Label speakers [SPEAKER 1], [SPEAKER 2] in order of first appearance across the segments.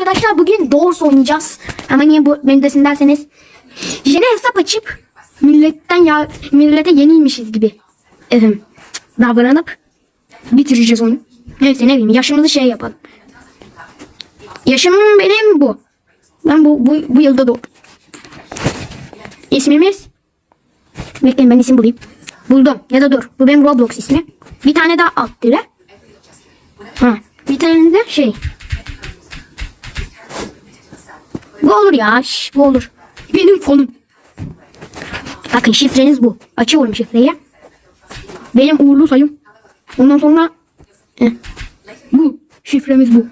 [SPEAKER 1] arkadaşlar bugün Doors oynayacağız. Ama niye bu mendesin derseniz. Yeni hesap açıp milletten ya millete yeniymişiz gibi. Efendim, davranıp bitireceğiz onu. Neyse ne bileyim yaşımızı şey yapalım. Yaşım benim bu. Ben bu, bu, bu yılda doğdum. İsmimiz Bekleyin ben isim bulayım. Buldum. Ya da dur. Bu benim Roblox ismi. Bir tane daha alt dire. Ha. Bir tane de şey. Bu olur ya. şş, bu olur. Benim fonum. Bakın şifreniz bu. Açıyorum şifreyi. Benim uğurlu sayım. Ondan sonra Heh. bu. Şifremiz bu.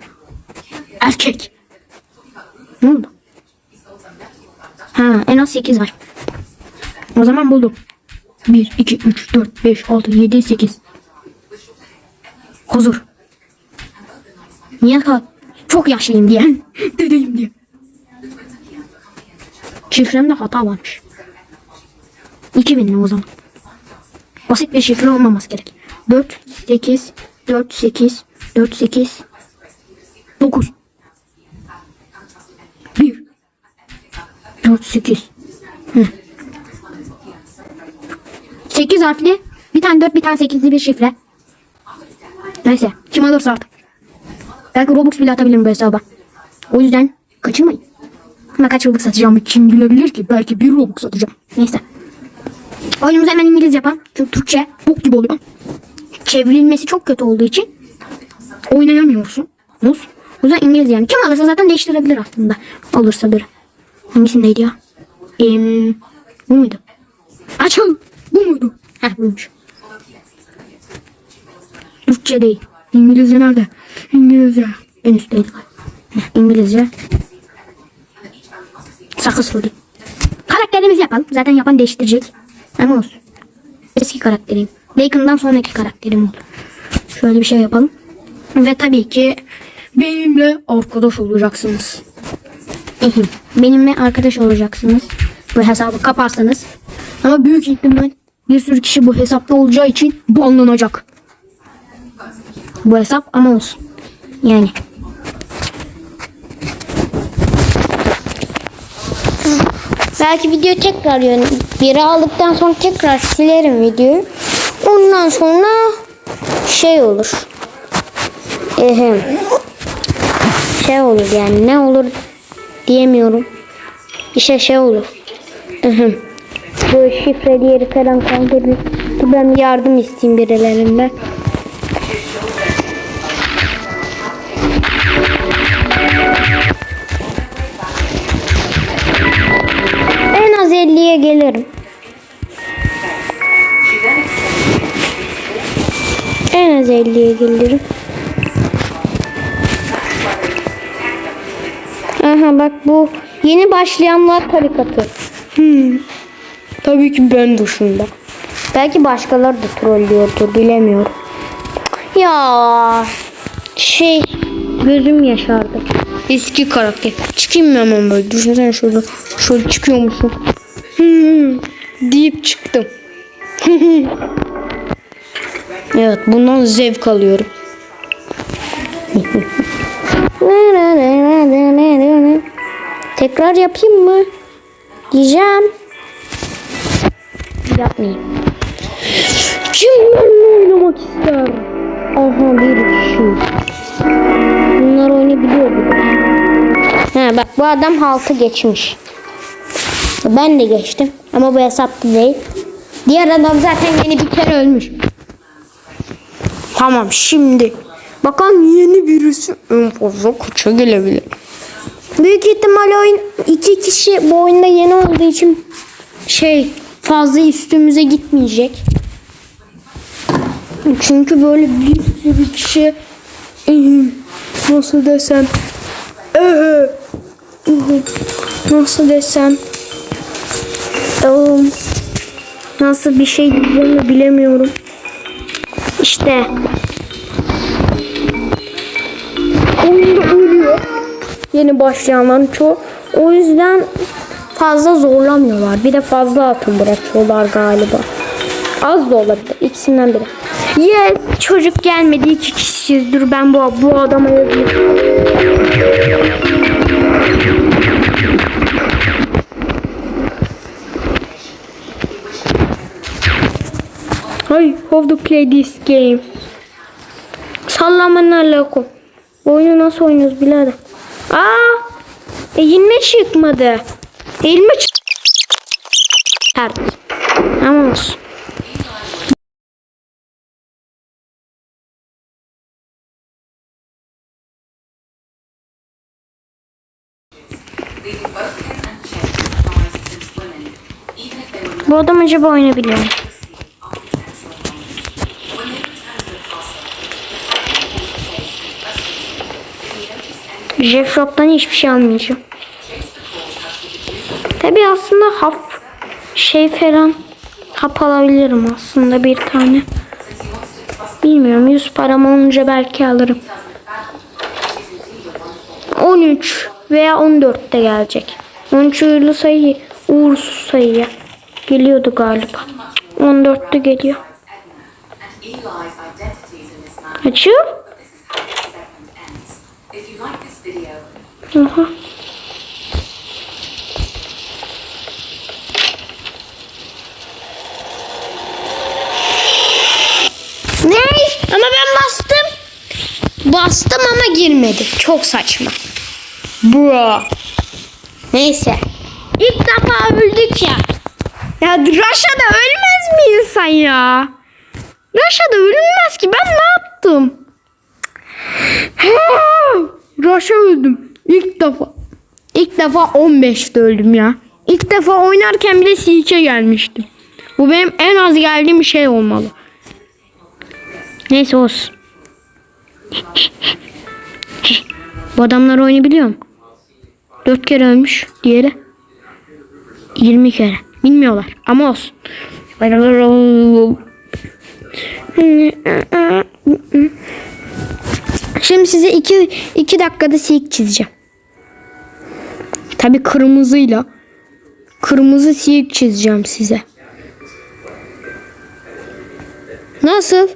[SPEAKER 1] Erkek. Ne oldu? Ha en az 8 var. O zaman buldum. 1, 2, 3, 4, 5, 6, 7, 8. Huzur. Niye kal? Çok yaşlıyım diye. Dedeyim diye. Şifremde hata varmış. 2000 o zaman. Basit bir şifre olmaması gerek. 4, 8, 4, 8, 4, 8, 9. 1, 4, 8. Hı. 8 harfli. Bir tane 4 bir tane 8'li bir şifre. Neyse. Kim alırsa artık. Belki Robux bile atabilirim bu hesaba. O yüzden kaçırmayın. Ama kaç Robux satacağımı kim bilebilir ki? Belki bir Robux satacağım. Neyse. Oyunumuzu hemen İngiliz yapalım. Çünkü Türkçe bok gibi oluyor. Çevrilmesi çok kötü olduğu için oynayamıyorsun. Mus. O yüzden İngiliz yani. Kim alırsa zaten değiştirebilir aslında. Olursa biri. Hangisindeydi ya? Eee, bu muydu? Açıl. Bu muydu? Heh buymuş. Türkçe değil. İngilizce nerede? İngilizce. En üstteydi. Heh, İngilizce. Sakız sorayım. Karakterimizi yapalım. Zaten yapan değiştirecek. Ama olsun. Eski karakterim. Bacon'dan sonraki karakterim oldu. Şöyle bir şey yapalım. Ve tabii ki benimle arkadaş olacaksınız. benimle arkadaş olacaksınız. Bu hesabı kaparsanız. Ama büyük ihtimal bir sürü kişi bu hesapta olacağı için banlanacak. Bu hesap ama olsun. Yani.
[SPEAKER 2] Belki video tekrar yani biri aldıktan sonra tekrar silerim videoyu. Ondan sonra şey olur. Ehem. Şey olur yani ne olur diyemiyorum. İşte şey olur. Ehem. Bu şifreli yeri falan kaldırır. Ben yardım isteyeyim birilerinden. 50'ye gelirim. Aha bak bu yeni başlayanlar karikatür. Hmm. Tabii ki ben dışında. Belki başkaları da trollüyordur bilemiyorum. Ya şey gözüm yaşardı. Eski karakter. Çıkayım mı hemen böyle? Düşünsene şöyle. Şöyle çıkıyormuşum. Hmm, deyip çıktım. evet bundan zevk alıyorum. Tekrar yapayım mı? Diyeceğim. Yapmayayım. Kim benimle oynamak ister? Aha bir kişi. Bunlar oynayabiliyor. Ha bak bu adam halkı geçmiş. Ben de geçtim ama bu hesapta değil. Diğer adam zaten yeni bir kere ölmüş. Tamam şimdi. Bakalım yeni birisi en fazla kaça gelebilir. Büyük ihtimal oyun iki kişi bu oyunda yeni olduğu için şey fazla üstümüze gitmeyecek. Çünkü böyle bir sürü kişi nasıl desem nasıl desem nasıl bir şey diyeceğimi bilemiyorum. İşte oyunda ölüyor. Yeni başlayanların çoğu. O yüzden fazla zorlamıyorlar. Bir de fazla atın bırakıyorlar galiba. Az da olabilir. İkisinden biri. Yes çocuk gelmedi. iki kişiyiz. Dur ben bu, bu adama yazayım. Hey, how to play this game? Salam alaikum. Bu oyunu nasıl oynuyoruz birader? Aa! E yine çıkmadı. Elime çık. Ama olsun. Bu adam acaba oynayabiliyor mu? Jeff hiçbir şey almayacağım. Tabi aslında hap şey falan hap alabilirim aslında bir tane. Bilmiyorum 100 param olunca belki alırım. 13 veya 14 de gelecek. 13 uğurlu sayı, uğursuz sayıya geliyordu galiba. 14 de geliyor. Açıyor.
[SPEAKER 3] Segment ends. If you like this video,
[SPEAKER 2] Aha. Ne? Ama ben bastım. Bastım ama girmedi. Çok saçma. Bro. Neyse. İlk defa öldük ya. Ya Raşa'da ölmez mi insan ya? Raşa'da ölünmez ki. Ben ne yaptım? Raşa öldüm. İlk defa. İlk defa 15'te öldüm ya. İlk defa oynarken bile silke gelmiştim. Bu benim en az geldiğim şey olmalı. Neyse olsun. Bu adamlar oynayabiliyor mu? 4 kere ölmüş. Diğeri 20 kere. Bilmiyorlar ama olsun. Şimdi size iki, iki dakikada siyik çizeceğim. Tabi kırmızıyla. Kırmızı siyik çizeceğim size. Nasıl?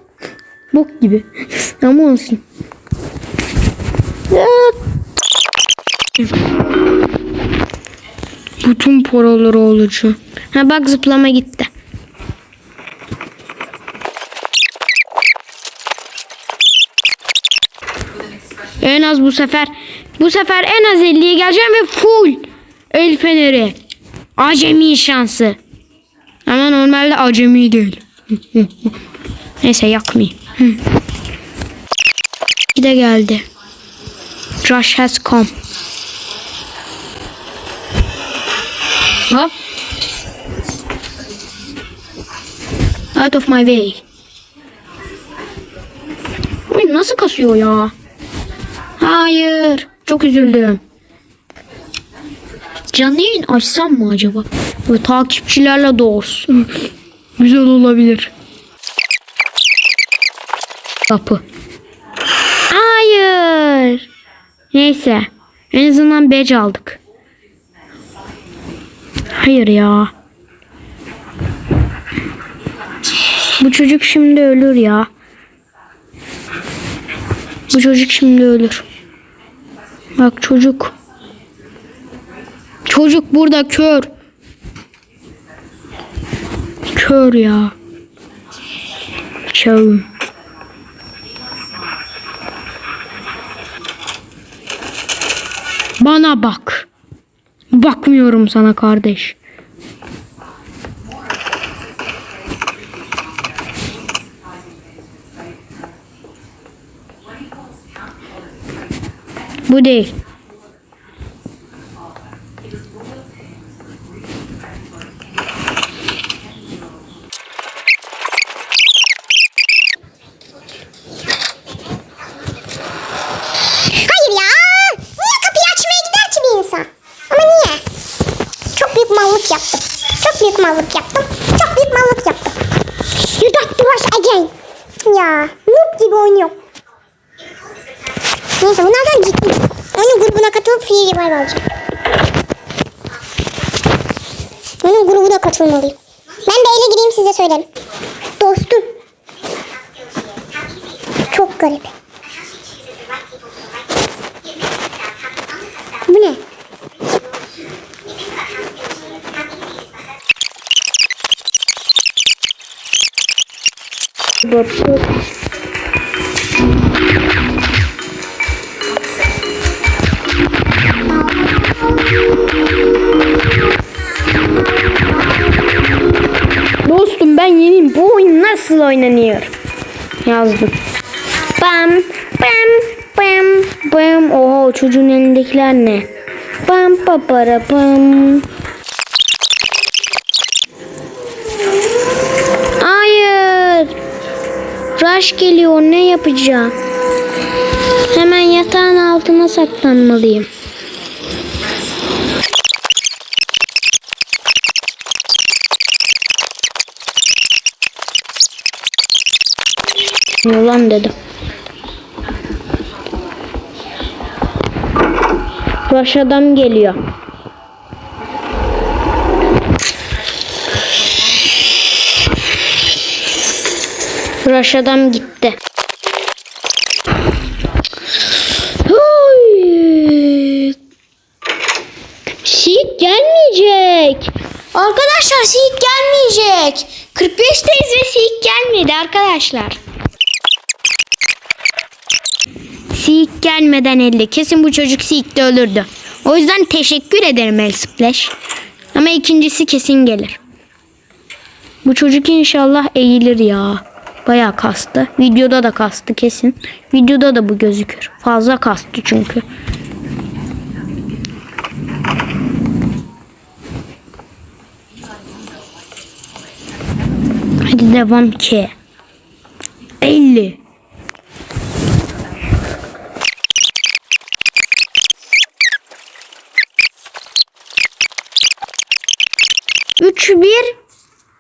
[SPEAKER 2] Bok gibi. Ama olsun. Bütün paraları olacak. Ha bak zıplama gitti. En az bu sefer bu sefer en az 50'ye geleceğim ve full el feneri. Acemi şansı. Ama normalde acemi değil. Neyse yakmayayım. Bir de geldi. Rush has come. Hop. Out of my way. Oyun nasıl kasıyor ya? Hayır. Çok üzüldüm. Canlı yayın açsam mı acaba? Böyle takipçilerle doğursun. Güzel olabilir. Kapı. Hayır. Neyse. En azından badge aldık. Hayır ya. Bu çocuk şimdi ölür ya. Bu çocuk şimdi ölür. Bak çocuk. Çocuk burada kör. Kör ya. Kör. Bana bak. Bakmıyorum sana kardeş. Bu değil.
[SPEAKER 4] Hayır ya. Niye kapıyı açmaya gider ki bir insan? Ama niye? Çok büyük mallık yaptım. Çok büyük mallık yaptım. Çok büyük mallık yaptım. You got to rush again. Ya noob gibi oynuyor. Neyse bunlardan ciddi. Grubuna katılıp free revive alacağım. Onun grubuna katılmalıyım. Ben de ele gireyim size söylerim. Dostum. Çok garip. Bu ne?
[SPEAKER 2] bıp ben yeniyim. Bu oyun nasıl oynanıyor? Yazdım. Bam bam bam bam. Oha çocuğun elindekiler ne? Bam papara bam. Hayır. Rush geliyor. Ne yapacağım? Hemen yatağın altına saklanmalıyım. Yalan dedim. Rush adam geliyor. Rush adam gitti. Sik gelmeyecek. Arkadaşlar Sik gelmeyecek. 45'teyiz ve Sik gelmedi arkadaşlar. Sik gelmeden elde. Kesin bu çocuk Sik'te ölürdü. O yüzden teşekkür ederim El Splash. Ama ikincisi kesin gelir. Bu çocuk inşallah eğilir ya. Bayağı kastı. Videoda da kastı kesin. Videoda da bu gözükür. Fazla kastı çünkü. Hadi devam ki. 50. Üç bir.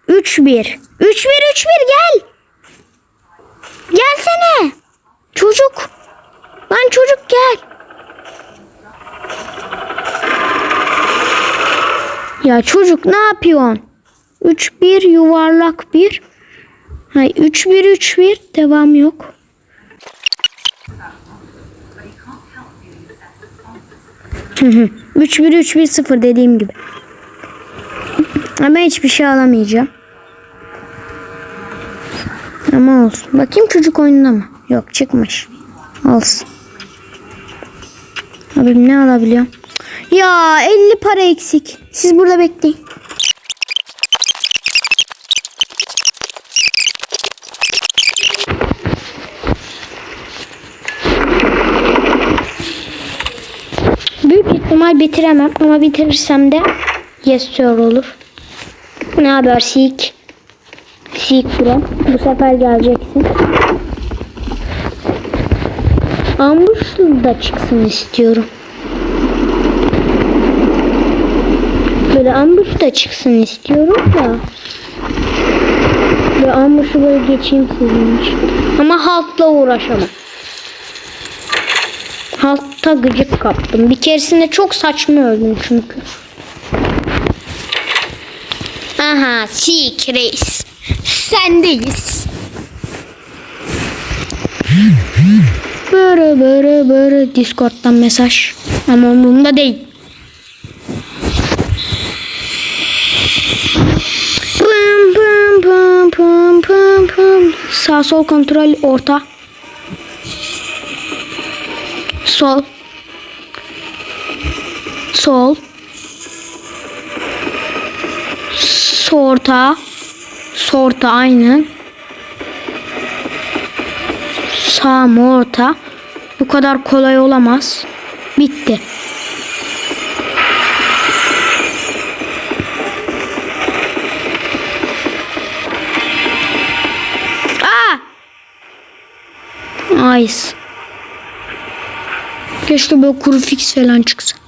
[SPEAKER 2] Üç bir. Üç bir üç bir gel. Gelsene. Çocuk. Lan çocuk gel. Ya çocuk ne yapıyorsun? 3 1 yuvarlak 1. Hay 3 1 3 1 devam yok. Hı hı. 3 1 3 1 0 dediğim gibi. Ama hiçbir şey alamayacağım. Ama olsun. Bakayım çocuk oyununda mı? Yok çıkmış. Olsun. Abim ne alabiliyorum? Ya 50 para eksik. Siz burada bekleyin. Büyük ihtimal bitiremem ama bitirirsem de yes olur. Ne haber Sik? Sik bro. Bu sefer geleceksin. Ambush'lu da çıksın istiyorum. Böyle ambush da çıksın istiyorum da. Böyle ambush'u böyle geçeyim sizin için. Ama haltla uğraşamam. Haltta gıcık kaptım. Bir keresinde çok saçma öldüm çünkü. Aha Sik Reis. Sendeyiz. Böyle böyle böyle Discord'dan mesaj. Ama umurumda değil. Pım pım pım pım pım pım. Sağ sol kontrol orta. Sol. Sol. Sorta. Sorta aynı. Sağ mı orta? Bu kadar kolay olamaz. Bitti. Aa! Ice. Keşke böyle kuru fix falan çıksa.